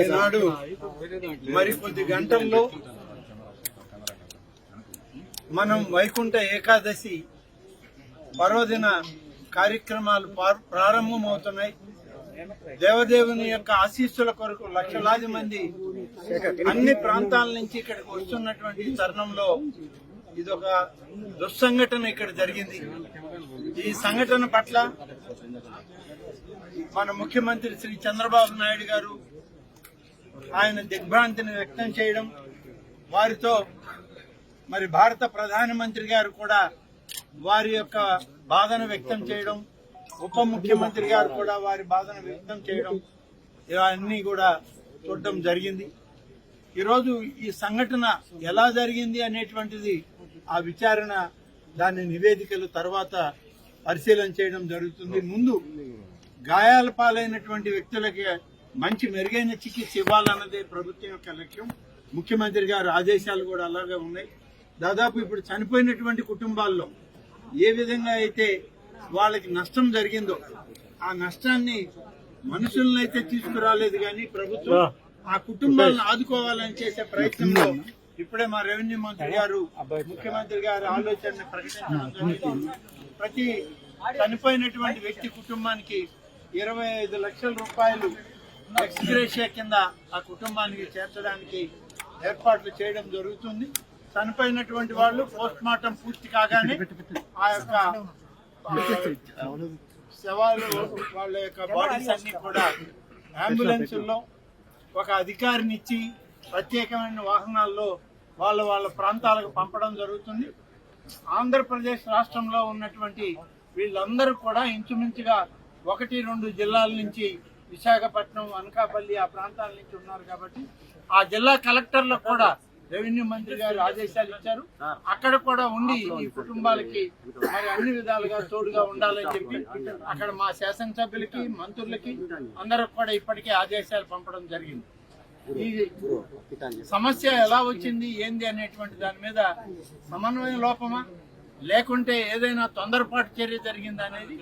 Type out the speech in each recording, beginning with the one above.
ఈనాడు మరి కొద్ది గంటల్లో మనం వైకుంఠ ఏకాదశి పర్వదిన కార్యక్రమాలు ప్రారంభమవుతున్నాయి. దేవదేవుని యొక్క ఆశీస్సుల కొరకు లక్షలాది మంది అన్ని ప్రాంతాల నుంచి ఇక్కడికి వస్తున్నటువంటి తరుణంలో ఇది ఒక దుస్సంఘటన ఇక్కడ జరిగింది. ఈ సంఘటన పట్ల మన ముఖ్యమంత్రి శ్రీ చంద్రబాబు నాయుడు గారు ఆయన దిగ్భ్రాంతిని వ్యక్తం చేయడం వారితో మరి భారత ప్రధానమంత్రి గారు కూడా వారి యొక్క బాధను వ్యక్తం చేయడం ఉప ముఖ్యమంత్రి గారు కూడా వారి బాధను వ్యక్తం చేయడం ఇవన్నీ కూడా చూడడం జరిగింది. ఈరోజు ఈ సంఘటన ఎలా జరిగింది అనేటువంటిది ఆ విచారణ దాని నివేదికలు తర్వాత పరిశీలన చేయడం జరుగుతుంది. ముందు గాయాల పాలైనటువంటి వ్యక్తులకి మంచి మెరుగైన చికిత్స ఇవ్వాలన్నదే ప్రభుత్వం యొక్క లక్ష్యం. ముఖ్యమంత్రి గారు ఆదేశాలు కూడా అలాగే ఉన్నాయి. దాదాపు ఇప్పుడు చనిపోయినటువంటి కుటుంబాల్లో ఏ విధంగా అయితే వాళ్ళకి నష్టం జరిగిందో ఆ నష్టాన్ని మనుషులను అయితే తీసుకురాలేదు కానీ ప్రభుత్వం ఆ కుటుంబాలను ఆదుకోవాలని చేసే ప్రయత్నంలో ఇప్పుడే మా రెవెన్యూ మంత్రి గారు ముఖ్యమంత్రి గారు ఆలోచన ప్రకటించడం ప్రతి చనిపోయినటువంటి వ్యక్తి కుటుంబానికి ఇరవై ఐదు లక్షల రూపాయలు ఎక్స్గ్రేషియా కింద ఆ కుటుంబానికి చేర్చడానికి ఏర్పాట్లు చేయడం జరుగుతుంది. చనిపోయినటువంటి వాళ్ళు పోస్ట్ మార్టం పూర్తి కాగానే ఆ యొక్క శవాలు వాళ్ళ యొక్క బాడీస్ అన్ని కూడా అంబులెన్సుల్లో ఒక అధికారిని ఇచ్చి ప్రత్యేకమైన వాహనాల్లో వాళ్ళ వాళ్ళ ప్రాంతాలకు పంపడం జరుగుతుంది. ఆంధ్రప్రదేశ్ రాష్ట్రంలో ఉన్నటువంటి వీళ్ళందరూ కూడా ఇంచుమించుగా ఒకటి రెండు జిల్లాల నుంచి విశాఖపట్నం అనకాపల్లి ఆ ప్రాంతాల నుంచి ఉన్నారు కాబట్టి ఆ జిల్లా కలెక్టర్లకు కూడా రెవెన్యూ మంత్రి గారు ఆదేశాలు ఇచ్చారు. అక్కడ కూడా ఉండి ఈ కుటుంబాలకి మరి అన్ని విధాలుగా తోడుగా ఉండాలని చెప్పి అక్కడ మా శాసనసభ్యులకి మంత్రులకి అందరికి కూడా ఇప్పటికే ఆదేశాలు పంపడం జరిగింది. ఈ సమస్య ఎలా వచ్చింది ఏంది అనేటువంటి దాని మీద సమన్వయ లోపమా? లేకుంటే ఏదైనా తొందరపాటు చర్య జరిగిందా అనేది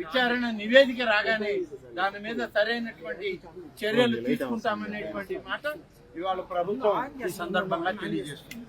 విచారణ నివేదిక రాగానే దాని మీద సరైనటువంటి చర్యలు తీసుకుంటామనేటువంటి మాట ఇవాళ ప్రభుత్వం ఈ సందర్భంగా తెలియజేస్తుంది.